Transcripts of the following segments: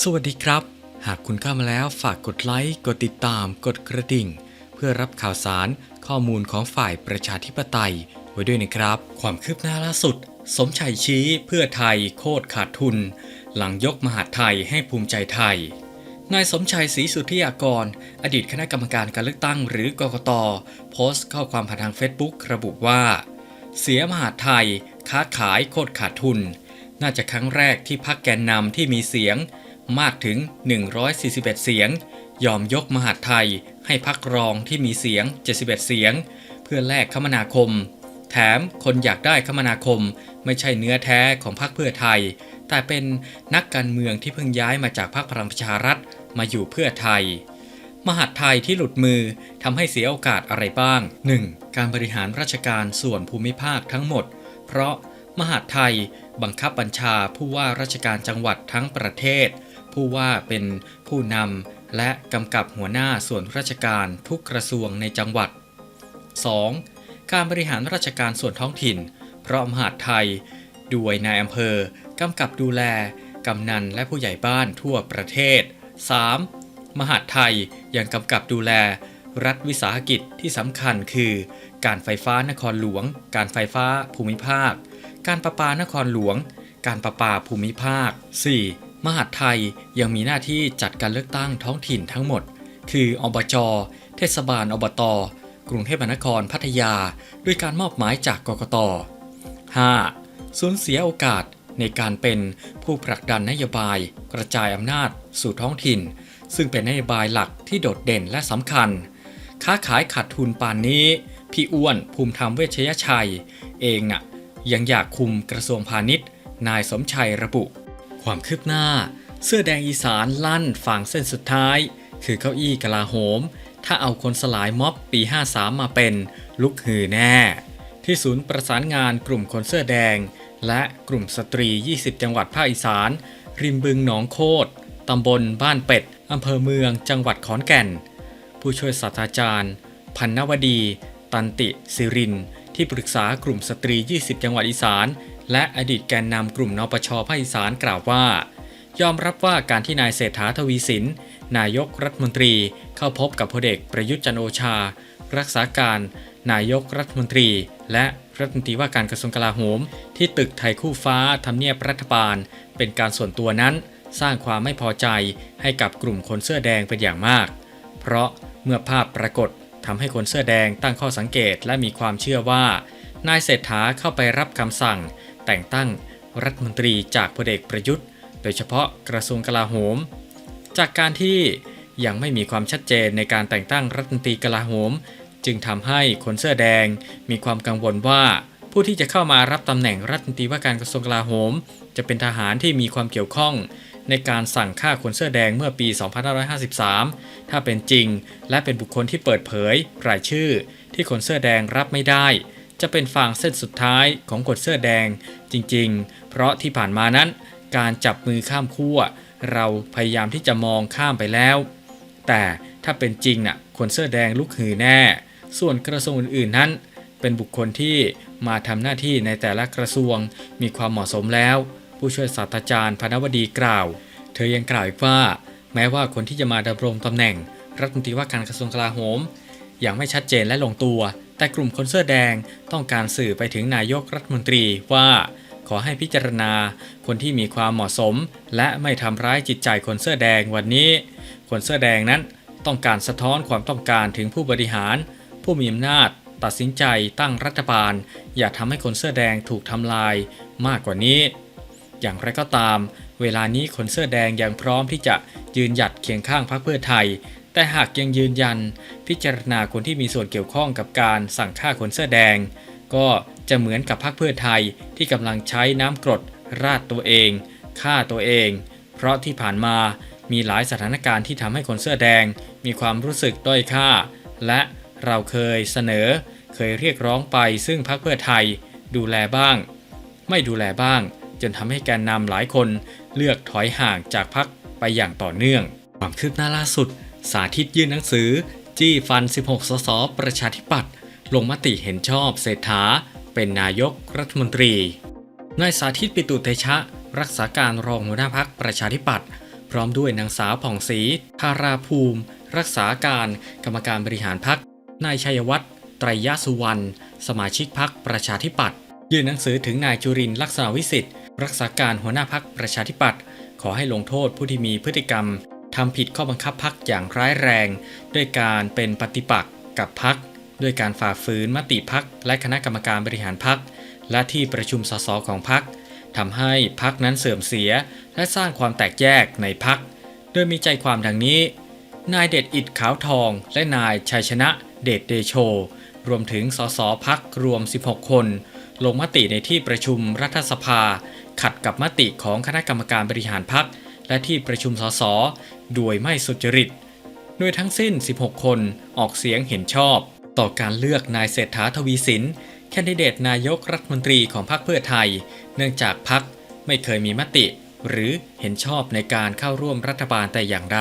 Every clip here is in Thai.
สวัสดีครับ หากคุณเข้ามาแล้วฝากกดไลค์กดติดตาม กดกระดิ่ง เพื่อรับข่าวสารข้อมูลของฝ่ายประชาธิปไตย ไว้ด้วยนะครับ ความคืบหน้าล่าสุด สมชัยชี้เพื่อไทยโคตรขาดทุน หลังยกมหาไทยให้ภูมิใจไทยนายสมชัยศรีสุทธิยากร อดีตคณะกรรมการการเลือกตั้งหรือกกตโพสต์ข้อความผ่านทางเฟซบุ๊กระบุว่า เสียมหาไทย ค้าขายโคตรขาดทุน น่าจะครั้งแรกที่พักแกนนำที่มีเสียง มากถึง 141 เสียง ยอมยกมหาดไทยให้พักรองที่มีเสียง 71 เสียง เพื่อแลกคมนาคม แถมคนอยากได้คมนาคมไม่ใช่เนื้อแท้ของพรรคเพื่อไทย แต่เป็นนักการเมืองที่เพิ่งย้ายมาจากพรรคพลังประชารัฐมาอยู่เพื่อไทย มหาดไทยที่หลุดมือทำให้เสียโอกาสอะไรบ้าง 1. การบริหารราชการส่วนภูมิภาคทั้งหมด เพราะมหาดไทยบังคับบัญชาผู้ว่าราชการจังหวัดทั้งประเทศ ผู้ว่าเป็นผู้นำและกำกับหัวหน้าส่วนราชการทุกกระทรวงในจังหวัด 2. การบริหารราชการส่วนท้องถิ่น เพราะมหาดไทย ด้วยนายอำเภอกำกับดูแลกำนันและผู้ใหญ่บ้านทั่วประเทศ 3. มหาดไทยยังกำกับดูแล รัฐวิสาหกิจที่สำคัญคือ การไฟฟ้านครหลวง การไฟฟ้าภูมิภาค การประปานครหลวง การประปาภูมิภาค 4. มหาดไทยยังมีหน้าที่จัดการเลือกตั้งท้องถิ่นทั้งหมด คืออบจ เทศบาลอบต กรุงเทพมหานครพัทยา ด้วยการมอบหมายจากกกต 5. สูญเสียโอกาสในการเป็นผู้ผลักดันนโยบาย กระจายอำนาจ สู่ท้องถิ่น ซึ่งเป็นนโยบายหลักที่โดดเด่นและสำคัญ ค้าขายขาดทุนปานนี้ พี่อ้วนภูมิธรรมเวชยชัย เองน่ะยังอยากคุมกระทรวงพาณิชย์ นายสมชัยระบุ ความคืบหน้า เสื้อแดงอีสานลั่นฝั่งเส้นสุดท้าย คือเก้าอี้กลาโหม ถ้าเอาคนสลายม็อบปี 53 มาเป็น ลุกฮือแน่ ที่ศูนย์ประสานงานกลุ่มคนเสื้อแดง และกลุ่มสตรี 20 จังหวัดภาคอีสาน ริมบึงหนองโคดตำบลบ้านเป็ดอำเภอเมืองจังหวัดขอนแก่น ผู้ช่วยศาสตราจารย์ พันนวดี ตันติสิริน ที่ปรึกษากลุ่มสตรี 20 จังหวัดอีสาน และอดีตแกนนำกลุ่มนปชภาคอีสานกล่าวว่า ยอมรับว่าการที่นายเศรษฐาทวีสิน นายกรัฐมนตรีเข้าพบกับพลเอกประยุทธ์จันโอชา รักษาการ นายกรัฐมนตรี และรัฐมนตรีว่าการกระทรวงกลาโหม ที่ตึกไทยคู่ฟ้าทำเนียบรัฐบาล เป็นการส่วนตัวนั้น สร้างความไม่พอใจให้กับกลุ่มคนเสื้อแดงเป็นอย่างมาก เพราะเมื่อภาพปรากฏทำให้คนเสื้อแดงตั้งข้อสังเกตและมีความเชื่อว่า นายเศรษฐาเข้าไปรับคำสั่ง แต่งตั้งรัฐมนตรีจากพลเอกประยุทธ์ โดยเฉพาะกระทรวงกลาโหม จากการที่ยังไม่มีความชัดเจนในการแต่งตั้งรัฐมนตรีกลาโหม จึงทำให้คนเสื้อแดงมีความกังวลว่าผู้ที่จะเข้ามารับตำแหน่งรัฐมนตรีว่าการกระทรวงกลาโหม จะเป็นทหารที่มีความเกี่ยวข้องในการสั่งฆ่าคนเสื้อแดงเมื่อปี 2553 ถ้าเป็นจริง และเป็นบุคคลที่เปิดเผยรายชื่อที่คนเสื้อแดงรับไม่ได้ จะเป็นฟางเส้นสุดท้ายของคนเสื้อแดงจริงๆ เพราะที่ผ่านมานั้น การจับมือข้ามขั้วเราพยายามที่จะมองข้ามไปแล้ว แต่ถ้าเป็นจริงน่ะคนเสื้อแดงลุกฮือแน่ ส่วนกระทรวงอื่นๆนั้น เป็นบุคคลที่มาทำหน้าที่ในแต่ละกระทรวงมีความเหมาะสมแล้ว ผู้ช่วยศาสตราจารย์พนวดีกล่าว เธอยังกล่าวอีกว่า แม้ว่าคนที่จะมาดำรงตำแหน่งรัฐมนตรีว่าการกระทรวงกลาโหม อยังไม่ชัดเจนและลงตัว แต่กลุ่มคนเสื้อแดงต้องการสื่อไปถึงนายกรัฐมนตรีว่า ขอให้พิจารณาคนที่มีความเหมาะสม และไม่ทำร้ายจิตใจคนเสื้อแดงวันนี้ คนเสื้อแดงนั้นต้องการสะท้อนความต้องการถึงผู้บริหาร ผู้มีอำนาจ ตัดสินใจตั้งรัฐบาล อย่าทำให้คนเสื้อแดงถูกทำลายมากกว่านี้ อย่างไรก็ตาม เวลานี้คนเสื้อแดงยังพร้อมที่จะยืนหยัดเคียงข้างพรรคเพื่อไทย แต่หากยังยืนยันพิจารณาคนที่มีส่วนเกี่ยวข้องกับการสั่งฆ่าคนเสื้อแดง ก็จะเหมือนกับพรรคเพื่อไทยที่กำลังใช้น้ำกรดราดตัวเองฆ่าตัวเอง เพราะที่ผ่านมามีหลายสถานการณ์ที่ทำให้คนเสื้อแดง มีความรู้สึกด้อยค่า และเราเคยเสนอ เคยเรียกร้องไปซึ่งพรรคเพื่อไทย ดูแลบ้าง ไม่ดูแลบ้าง จนทำให้แกนนำหลายคนเลือกถอยห่างจากพรรคไปอย่างต่อเนื่อง ความคืบหน้าล่าสุด สาธิตยื่นหนังสือ จี้ฟัน 16 สส ประชาธิปัตย์ลงมติเห็นชอบเศรษฐา เป็นนายกรัฐมนตรี นายสาธิตปิตุเตชะ รักษาการรองหัวหน้าพักประชาธิปัตย์พร้อมด้วยนางสาวผ่องศรีธาราภูมิ รักษาการกรรมการบริหารพักนายชัยวัฒน์ไตรยสุวรรณ สมาชิกพักประชาธิปัตย์ยื่นหนังสือถึงนายจุรินทร์ลักษณะวิสิทธิ์ รักษาการหัวหน้าพักประชาธิปัตย์ขอให้ลงโทษผู้ที่มีพฤติกรรม ทำผิดข้อบังคับพักอย่างร้ายแรง ด้วยการเป็นปฏิปักษ์กับพัก ด้วยการฝ่าฝืนมติพักและคณะกรรมการบริหารพัก และที่ประชุมสสของพักทำให้พักนั้นเสื่อมเสีย และสร้างความแตกแยกในพัก โดยมีใจความดังนี้ นายเดชอิดขาวทอง และนายชัยชนะเดชเดโช รวมถึงสสพักรวม 16 คน ลงมติในที่ประชุมรัฐสภา ขัดกับมติของคณะกรรมการบริหารพัก และที่ประชุมสสโดยไม่สุจริต โดยทั้งสิ้น 16 คนออกเสียงเห็นชอบ ต่อการเลือกนายเศรษฐาทวีสินแคนดิเดตนายกรัฐมนตรีของพรรคเพื่อไทย เนื่องจากพรรคไม่เคยมีมติ หรือเห็นชอบในการเข้าร่วมรัฐบาลแต่อย่างใด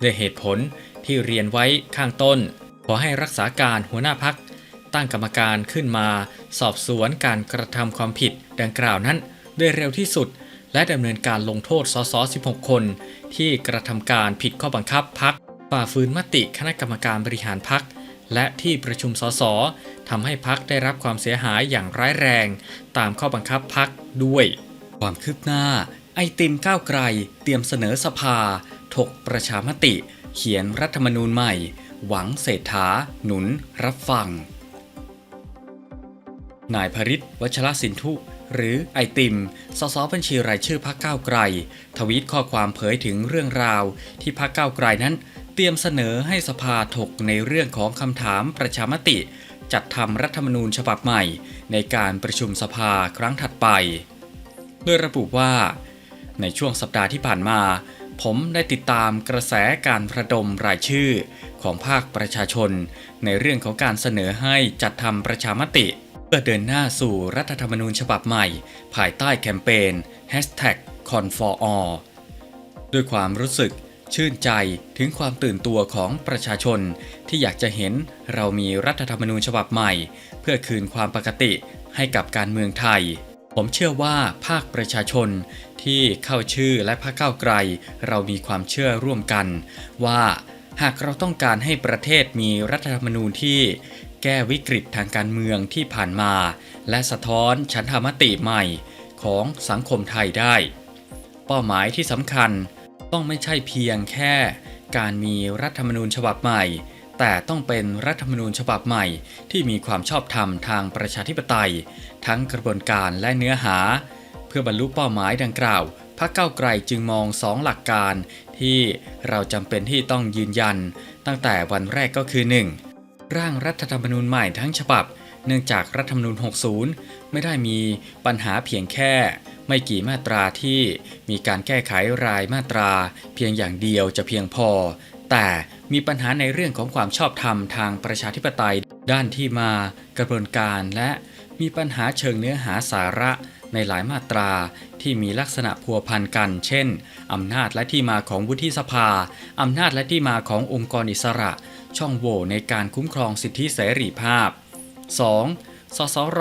ด้วยเหตุผลที่เรียนไว้ข้างต้น ขอให้รักษาการหัวหน้าพัก ตั้งกรรมการขึ้นมา สอบสวนการกระทำความผิดดังกล่าวนั้น ด้วยเร็วที่สุด และดำเนินการลงโทษสส 16 คน ที่กระทำการผิดข้อบังคับพักฝ่าฝืนมติคณะกรรมการบริหารพักและที่ประชุมสสทำให้พักได้รับความเสียหายอย่างร้ายแรง ตามข้อบังคับพักด้วย ความคืบหน้า ไอติมก้าวไกล เตรียมเสนอสภา ถกประชามติ เขียนรัฐธรรมนูญใหม่ หวังเศรษฐา หนุนรับฟัง นายพริตวัชรสินทุ หรือไอติม สสบัญชีรายชื่อพักก้าไกล ทวีตข้อความเผยถึงเรื่องราว ที่พักก้าไกลนั้น เตรียมเสนอให้สภาถกในเรื่องของคำถามประชามติ จัดทำรัฐธรรมนูญฉบับใหม่ ในการประชุมสภาครั้งถัดไป โดยระบุว่า ในช่วงสัปดาห์ที่ผ่านมาผมได้ติดตามกระแสการระดมรายชื่อของภาคประชาชน ในเรื่องของการเสนอให้จัดทำประชามติเพื่อเดินหน้าสู่รัฐธรรมนูญฉบับใหม่ ภายใต้แคมเปญ Hashtag c o n f o r all ด้วยความรู้สึกชื่นใจถึงความตื่นตัวของประชาชนที่อยากจะเห็นเรามีรัฐธรรมนูญฉบับใหม่ เพื่อคืนความปกติให้กับการเมืองไทย ผมเชื่อว่าภาคประชาชนที่เข้าชื่อและพรรคก้าวไกล เรามีความเชื่อร่วมกัน ว่าหากเราต้องการให้ประเทศมีรัฐธรรมนูญที่ แก้วิกฤตทางการเมืองที่ผ่านมา และสะท้อนฉันทามติใหม่ของสังคมไทยได้ เป้าหมายที่สำคัญต้องไม่ใช่เพียงแค่การมีรัฐธรรมนูญฉบับใหม่ แต่ต้องเป็นรัฐธรรมนูญฉบับใหม่ที่มีความชอบธรรมทางประชาธิปไตย ทั้งกระบวนการและเนื้อหา เพื่อบรรลุเป้าหมายดังกล่าวพรรคเก้าไกลจึงมองสองหลักการที่เราจำเป็นที่ต้องยืนยัน ตั้งแต่วันแรกก็คือ 1. ร่างรัฐธรรมนูญใหม่ทั้งฉบับ เนื่องจากรัฐธรรมนูญ 60 ไม่ได้มีปัญหาเพียงแค่ ไม่กี่มาตราที่มีการแก้ไขรายมาตรา เพียงอย่างเดียวจะเพียงพอ แต่มีปัญหาในเรื่องของความชอบธรรมทางประชาธิปไตย ด้านที่มากระบวนการและมีปัญหาเชิงเนื้อหาสาระในหลายมาตรา ที่มีลักษณะพัวพันกัน เช่น อำนาจและที่มาของวุฒิสภา อำนาจและที่มาขององค์กรอิสระ ช่องโหว่ในการคุ้มครองสิทธิเสรีภาพ 2. สสร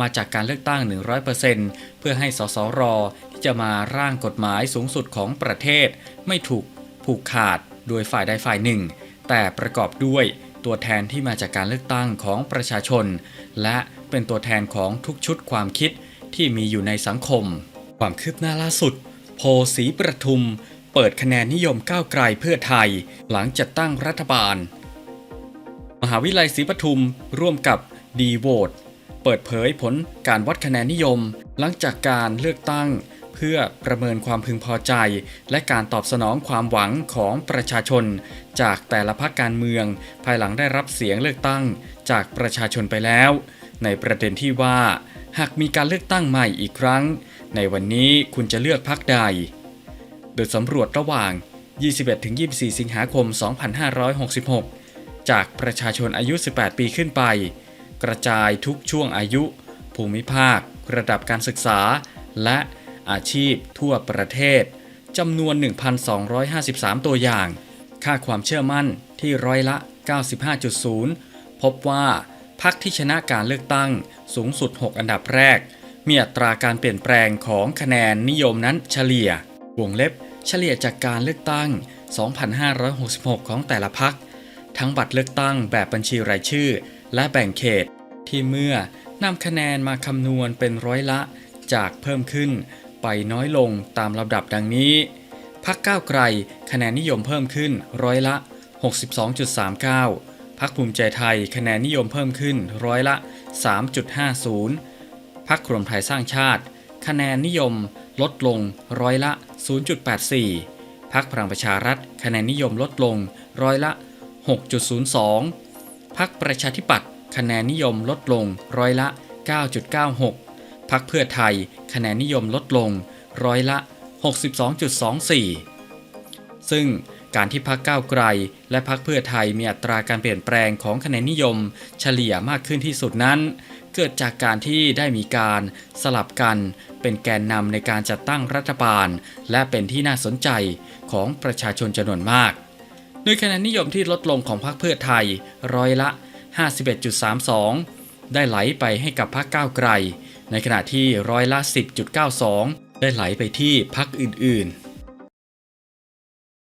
มาจากการเลือกตั้ง 100%เพื่อให้สสร ที่จะมาร่างกฎหมายสูงสุดของประเทศ ไม่ถูกผูกขาดโดยฝ่ายใดฝ่ายหนึ่ง แต่ประกอบด้วยตัวแทนที่มาจากการเลือกตั้งของประชาชน และเป็นตัวแทนของทุกชุดความคิดที่มีอยู่ในสังคม ความคืบหน้าล่าสุด โพสีประทุม เปิดคะแนนนิยมก้าวไกลเพื่อไทย หลังจัดตั้งรัฐบาล มหาวิทยาลัยศรีปทุมร่วมกับดีโวตเปิดเผยผลการวัดคะแนนนิยม หลังจากการเลือกตั้ง เพื่อประเมินความพึงพอใจ และการตอบสนองความหวังของประชาชน จากแต่ละพรรคการเมือง ภายหลังได้รับเสียงเลือกตั้งจากประชาชนไปแล้ว ในประเด็นที่ว่า หากมีการเลือกตั้งใหม่อีกครั้ง ในวันนี้คุณจะเลือกพรรคใด โดยสำรวจระหว่าง 21-24 สิงหาคม 2566 จากประชาชนอายุ 18 ปีขึ้นไป กระจายทุกช่วงอายุ ภูมิภาค ระดับการศึกษา และอาชีพทั่วประเทศจำนวน 1,253 ตัวอย่าง ค่าความเชื่อมั่นที่ร้อยละ 95.0 พบว่าพรรคที่ชนะการเลือกตั้งสูงสุด 6 อันดับแรก มีอัตราการเปลี่ยนแปลงของคะแนนนิยมนั้นเฉลี่ยวงเล็บ เฉลี่ยจากการเลือกตั้ง 2566 ของแต่ละพัก ทั้งบัตรเลือกตั้งแบบบัญชีรายชื่อ และแบ่งเขต ที่เมื่อนำคะแนนมาคำนวณเป็นร้อยละจากเพิ่มขึ้น ไปน้อยลงตามลำดับดังนี้ พักก้าวไกลคะแนนนิยมเพิ่มขึ้นร้อยละ 62.39พักภูมิใจไทยคะแนนนิยมเพิ่มขึ้นร้อยละ 3.50 พักรวมไทยสร้างชาติ คะแนนนิยมลดลงร้อยละ 0.84 พักพลังประชารัฐ คะแนนนิยมลดลงร้อยละ 6.02 พักประชาธิปัตย์คะแนนนิยมลดลงร้อยละ 9.96 พักเพื่อไทย คะแนนนิยมลดลงร้อยละ 62.24 ซึ่งการที่พักก้าวไกล และพักเพื่อไทยมีอัตราการเปลี่ยนแปลงของคะแนนนิยม เฉลี่ยมากขึ้นที่สุดนั้น เกิดจากการที่ได้มีการสลับกันเป็นแกนนำในการจัดตั้งรัฐบาล และเป็นที่น่าสนใจของประชาชนจำนวนมาก โดยคะแนนนิยมที่ลดลงของพรรคเพื่อไทยร้อยละ 51.32 ได้ไหลไปให้กับพรรคก้าวไกล ในขณะที่ร้อยละ 10.92 ได้ไหลไปที่พรรคอื่นๆ